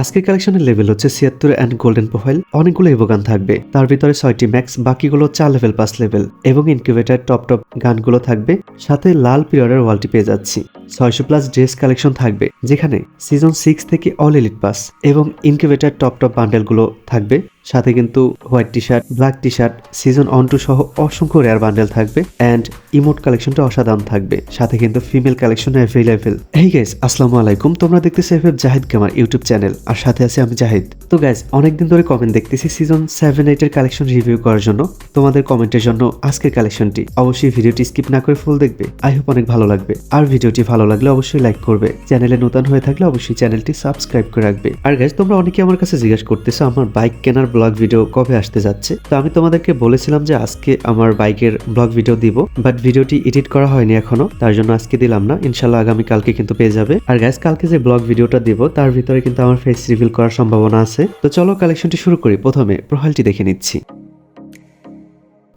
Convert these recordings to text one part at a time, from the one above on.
আজকের কালেকশনের লেভেল হচ্ছে ছিয়াত্তর অ্যান্ড গোল্ডেন প্রোফাইল অনেকগুলো ইভোগান থাকবে। তার ভিতরে ছয়টি ম্যাক্স বাকিগুলো চার লেভেল পাঁচ লেভেল এবং ইনকিউবেটার টপ টপ গানগুলো থাকবে। সাথে লাল পিরিয়ডের ওয়ালটি পেয়ে যাচ্ছি। ছয়শো প্লাস ড্রেস কালেকশন থাকবে, যেখানে সিজন সিক্স থেকে অল এলিট পাস এবং ইনকিউবেটার টপ টপ বান্ডেলগুলো থাকবে। সাথে কিন্তু white T shirt black T shirt season one two সহ অসংখ্য রেয়ার বান্ডেল থাকবে অ্যান্ড ইমোট কালেকশনটা অসাধারণ থাকবে। সাথে কিন্তু ফিমেল কালেকশন অ্যাভেলেবেল এই গাইজ আসসালামু আলাইকুম। তোমরা দেখতেছো এফ জাহিদ কামার ইউটিউব চ্যানেল। আর সাথে আছে আমি জাহিদ। তো গাইজ অনেকদিন ধরে কমেন্ট দেখতেছি সিজন সেভেন এইটের কালেকশন রিভিউ করার জন্য। তোমাদের কমেন্টের জন্য আজকের কালেকশনটি। অবশ্যই ভিডিওটি স্কিপ না করে ফুল দেখবে। আই হোপ অনেক ভালো লাগবে। আর ভিডিওটি ভালো লাগলে অবশ্যই লাইক করবে। চ্যানেলে নতুন হয়ে থাকলে অবশ্যই চ্যানেলটি সাবস্ক্রাইব করে রাখবে। আর গাইজ তোমরা অনেকে আমার কাছে জিজ্ঞাসা করতেছো, আমার বাইক কেনার ব্লগ ভিডিও কবে আসতে যাচ্ছে? তো আমি তোমাদেরকে বলেছিলাম যে আজকে আমার বাইকের ব্লগ ভিডিও দিব বাট ভিডিওটি এডিট করা হয়নি এখনও, তার জন্য আজকে দিলাম না। ইনশাল্লাহ আগামী কালকে কিন্তু পেয়ে যাবে। আর গাইজ কালকে যে ব্লগ ভিডিওটা দিব, তার ভিতরে কিন্তু আমার ফেস রিভিল করার সম্ভাবনা আছে। তো চলো কালেকশনটি শুরু করি। প্রথমে প্রোফাইলটি দেখে নিচ্ছি।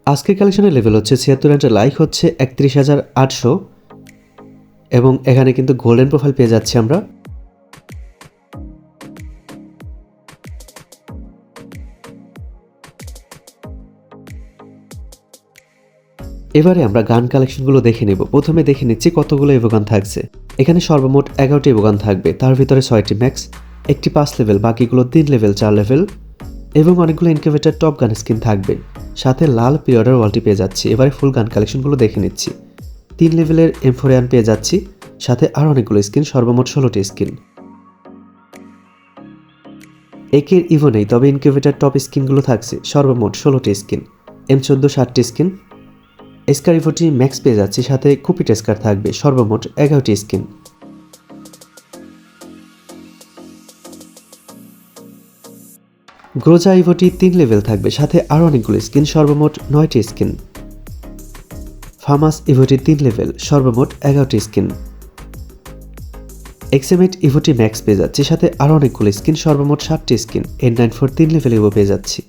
আজকের কালেকশনের লেভেল হচ্ছে ছিয়াত্তর হাজার লাইক হচ্ছে একত্রিশ হাজার আটশো। এবং এখানে কিন্তু গোল্ডেন প্রোফাইল পেয়ে যাচ্ছি আমরা। এবারে আমরা গান কালেকশনগুলো দেখে নেব। প্রথমে দেখে নিচ্ছি কতগুলো এভোগান থাকছে। এখানে সর্বমোট এগারোটি এভোগান থাকবে। তার ভিতরে ছয়টি ম্যাক্স একটি পাঁচ লেভেল বাকিগুলো তিন লেভেল চার লেভেল এবং অনেকগুলো ইনকিউবেটার টপ গান স্কিন থাকবে। সাথে লাল পিরিয়ডের ওয়ালটি পেয়ে যাচ্ছি। এবারে ফুল গান কালেকশনগুলো দেখে নিচ্ছি। তিন লেভেলের এমফোরিয়ান পেয়ে যাচ্ছি, সাথে আরও অনেকগুলো স্কিন, সর্বমোট ষোলোটি স্কিন। একের ইভো নেই, তবে ইনকিউবেটার টপ স্কিনগুলো থাকছে, সর্বমোট ষোলোটি স্কিন। এম চোদ্দ, ষাটটি স্কিন। এসকার ইভোটি ম্যাক্স পেয়ে যাচ্ছি, সাথে কুপি টেস্কার থাকবে, সর্বমোট এগারোটি স্কিন। গ্রোজা ইভোটি তিন লেভেল থাকবে, সাথে আরও অনেকগুলো স্কিন, সর্বমোট নয়টি স্কিন। ফার্মাস ইভোটি তিন লেভেল, সর্বমোট এগারোটি স্কিন। এক্সেমেট ইভোটি ম্যাক্স পেয়ে যাচ্ছি, সাথে আরও অনেকগুলো স্কিন, সর্বমোট সাতটি স্কিন। এন নাইন ফোর তিন লেভেল ইভো পেয়ে যাচ্ছি।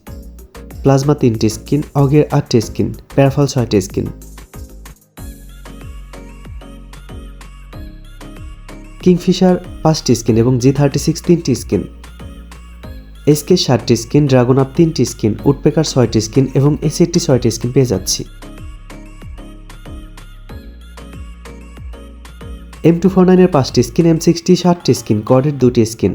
প্লাজমা তিনটি স্কিন, অগের আটটি স্কিন, প্যারাফল ছয়টি স্কিন। কিংফিশার পাঁচটি স্কিন এবং জি থার্টি সিক্স তিনটি স্কিন। এসকে ষাটটি স্কিন, ড্রাগন আপ তিনটি স্কিন, উডপেকার ছয়টি স্কিন এবং এসিটি ছয়টি স্কিন পেয়ে যাচ্ছি। এম টু ফোর নাইনের পাঁচটি স্কিন এম সিক্সটি ষাটটি স্কিন কডের দুটি স্কিন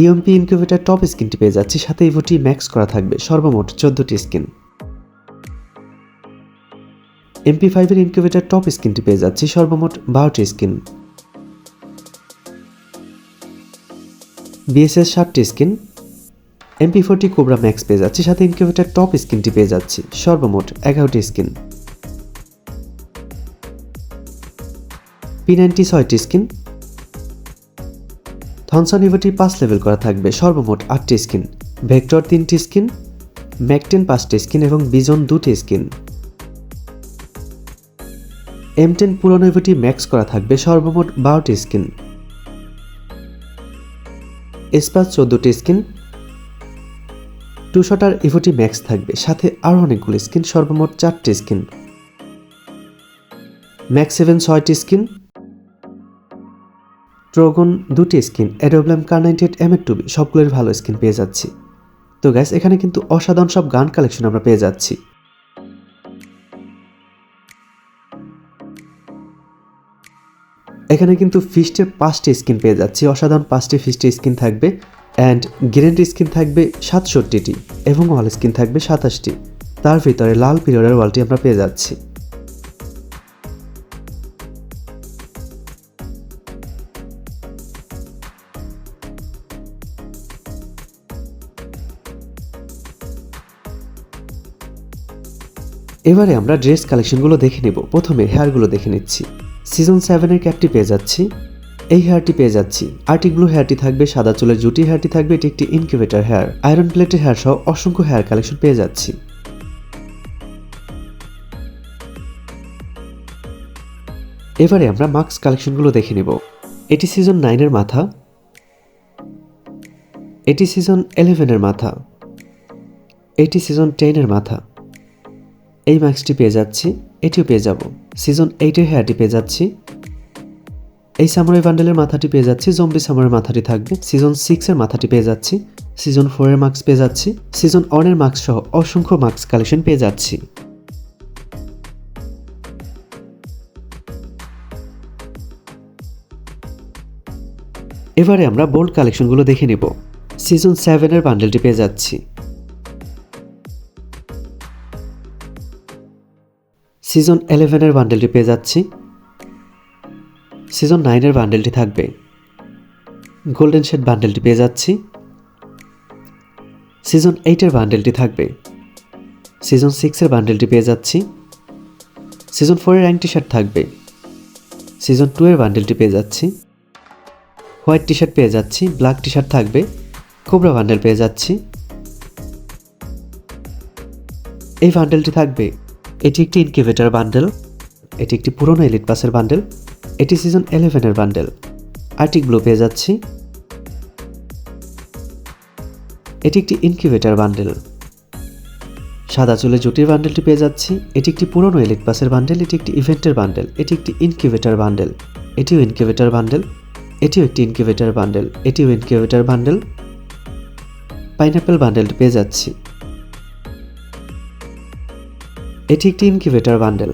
ইএমপি ইনকিউবেটার টপ স্কিনটি পেয়ে যাচ্ছি, সাথে ইভোটি ম্যাক্স করা থাকবে, সর্বমোট চোদ্দটি স্কিন এমপি ফাইভের ইনকিউবেটার টপ স্কিনটি পেয়ে যাচ্ছি, সর্বমোট বারোটি স্কিন বিএসএস ষাটটি skin MP forty cobra max পেয়ে যাচ্ছি, সাথে ইনকিউবেটার টপ স্কিনটি পেয়ে যাচ্ছি, সর্বমোট এগারোটি স্কিন পি নাইনটি ছয়টি স্কিন থনসন ইভোটি পাঁচ লেভেল করা থাকবে সর্বমোট আটটি স্কিন ভেক্টর তিনটি স্কিন ম্যাকটেন পাঁচটি স্কিন এবং বিজন দুটি স্কিন এম টেন পুরনো ইভোটি ম্যাক্স করা থাকবে সর্বমোট বারোটি স্কিন এসপাস চোদ্দোটি স্কিন টু শটার ইভোটি ম্যাক্স থাকবে, সাথে আরও অনেকগুলো স্কিন সর্বমোট চারটি স্কিন ম্যাক্স সেভেন ছয়টি স্কিন ট্রোগন দুটি স্কিন, অ্যাডোব্লাম কার্নাইটেড এমের টুবি সবগুলোর ভালো স্কিন পেয়ে যাচ্ছি। তো গ্যাস এখানে কিন্তু অসাধারণ সব গান কালেকশন আমরা পেয়ে যাচ্ছি। এখানে কিন্তু ফিস্টের পাঁচটি স্কিন পেয়ে যাচ্ছি, অসাধারণ পাঁচটি ফিস্টের স্কিন থাকবে অ্যান্ড গ্যারেন্টি স্কিন থাকবে সাতষট্টিটি, এবং অল স্কিন থাকবে সাতাশটি। তার ভিতরে লাল পিরিয়ডের ওয়ালটি আমরা পেয়ে যাচ্ছি। এবারে আমরা ড্রেস কালেকশনগুলো দেখে নেব। প্রথমে হেয়ারগুলো দেখে নিচ্ছি। সিজন সেভেনের ক্যাপটি পেয়ে যাচ্ছি। এই হেয়ারটি পেয়ে যাচ্ছি। আর্টিক ব্লু হেয়ারটি থাকবে, সাদা চুলের জুটি হেয়ারটি থাকবে, এটি একটি ইনকিউবেটর হেয়ার আয়রন প্লেটের হেয়ার সহ অসংখ্য হেয়ার কালেকশন পেয়ে যাচ্ছি। এবারে আমরা মাস্ক কালেকশনগুলো দেখে নেব। এটি সিজন নাইনের মাথা। এটি সিজন ইলেভেনের মাথা। এটি সিজন টেনের মাথা। এই মাস্কটি পেয়ে যাচ্ছি, এটিও পেয়ে যাব। সিজন এইটের হেয়ারটি পেয়ে যাচ্ছি। এই সামুরাই বান্ডেলের মাথাটি পেয়ে যাচ্ছি, জম্বি সামুরাই মাথাটি থাকবে। সিজন সিক্সের মাথাটি পেয়ে যাচ্ছি, সিজন ফোরের মার্কস পেয়ে যাচ্ছি, সিজন ওয়ানের মার্কস সহ অসংখ্য মার্কস কালেকশন পেয়ে যাচ্ছি। এবারে আমরা বোল্ড কালেকশনগুলো দেখে নেব। সিজন সেভেনের বান্ডেলটি পেয়ে যাচ্ছি। সিজন ইলেভেনের বান্ডেলটি পেয়ে যাচ্ছি। সিজন নাইনের বান্ডেলটি থাকবে। গোল্ডেন শেড বান্ডেলটি পেয়ে যাচ্ছি। সিজন এইটের বান্ডেলটি থাকবে। সিজন সিক্সের বান্ডেলটি পেয়ে যাচ্ছি। সিজন ফোরের র্যাঙ্ক টি শার্ট থাকবে। সিজন টু এর বান্ডেলটি পেয়ে যাচ্ছি। হোয়াইট টি শার্ট পেয়ে যাচ্ছি, ব্ল্যাক টি শার্ট থাকবে, কোবরা বান্ডেল পেয়ে যাচ্ছি। এই বান্ডেলটি থাকবে এটি একটি ইনকিউবেটর বান্ডেল এটি একটি পুরনো এলিট পাসের বান্ডেল এটি সিজন ইলেভেনের বান্ডেল আর্টিক ব্লু পেয়ে যাচ্ছি। এটি একটি ইনকিউবেটর বান্ডেল সাদা চুলে জুটির বান্ডেলটি পেয়ে যাচ্ছি। এটি একটি পুরনো এলিট পাসের বান্ডেল এটি একটি ইভেন্টের বান্ডেল এটি একটি ইনকিউবেটর বান্ডেল এটিও ইনকিউবেটর বান্ডেল এটিও একটি ইনকিউবেটর বান্ডেল এটিও ইনকিউবেটর বান্ডেল পাইনাপেল বান্ডেলটি পেয়ে যাচ্ছি। এটি একটি ইনকিউবেটর বান্ডেল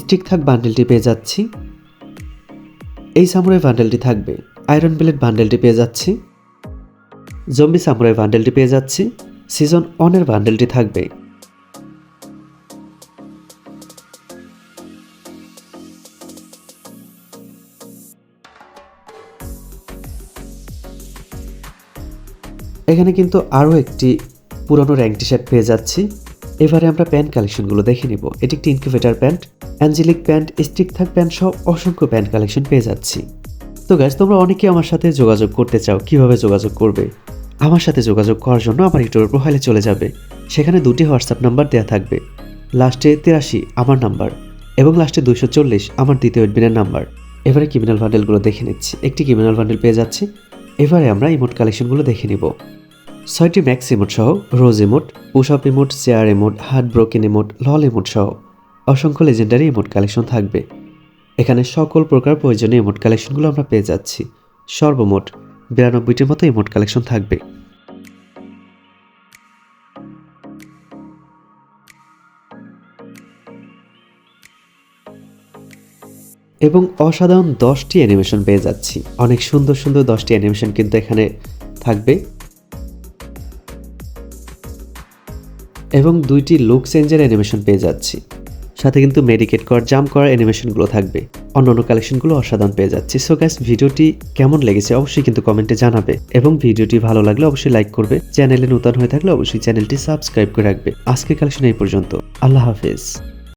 স্টিক থাক বান্ডেলটি পেয়ে যাচ্ছি। এই সামুরাই বান্ডেলটি থাকবে। আয়রন ব্লেড বান্ডেলটি পেয়ে যাচ্ছি। জম্বি সামুরাই বান্ডেলটি পেয়ে যাচ্ছি। সিজন অনের বান্ডেলটি থাকবে। এখানে কিন্তু আরও একটি পুরনো র্যাঙ্ক টি শার্ট পেয়ে যাচ্ছি। এবারে আমরা প্যান্ট কালেকশনগুলো দেখে নিব। এটি একটি incubator pant angelic pant stick থাক প্যান্ট সহ অসংখ্য প্যান্ট কালেকশন পেয়ে যাচ্ছি। তো গ্যাস তোমরা অনেকে আমার সাথে যোগাযোগ করতে চাও, কীভাবে যোগাযোগ করবে? আমার সাথে যোগাযোগ করার জন্য আমার ইউটিউবের প্রোফাইলে চলে যাবে। সেখানে দুটি হোয়াটসঅ্যাপ নাম্বার দেওয়া থাকবে। লাস্টে তেরাশি, আমার নাম্বার এবং লাস্টে দুইশো চল্লিশ, আমার দ্বিতীয় এডমিনের নাম্বার এবারে ক্রিমিনাল বান্ডেলগুলো দেখে নিচ্ছি। একটি ক্রিমিনাল বান্ডেল পেয়ে যাচ্ছি। এবারে আমরা ইমোট কালেকশনগুলো দেখে নিব। ছয়টি ম্যাক্স ইমোট সহ rose emote push emote chair emote heart broken emote LOL emote সহ অসংখ্য লেজেন্ডারি ইমোট কালেকশন থাকবে। এখানে সকল প্রকার প্রয়োজনীয় ইমোট কালেকশনগুলো আমরা পেয়ে যাচ্ছি। সর্বমোট বিরানব্বইটির মতো ইমোট কালেকশন থাকবে। এবং অসাধারণ দশটি অ্যানিমেশন পেয়ে যাচ্ছি। অনেক সুন্দর সুন্দর দশটি অ্যানিমেশন কিন্তু এখানে থাকবে। এবং দুইটি লুক চেঞ্জের অ্যানিমেশন পেয়ে যাচ্ছি। সাথে কিন্তু মেডিকেট কর জাম করার অ্যানিমেশনগুলো থাকবে। অন্য অন্য কালেকশনগুলো অসাধারণ পেয়ে যাচ্ছি। সো গ্যাস ভিডিওটি কেমন লেগেছে অবশ্যই কিন্তু কমেন্টে জানাবে এবং ভিডিওটি ভালো লাগলে অবশ্যই লাইক করবে। চ্যানেলে নতুন হয়ে থাকলে অবশ্যই চ্যানেলটি সাবস্ক্রাইব করে রাখবে। আজকের কালেকশন এই পর্যন্ত। আল্লাহ হাফেজ।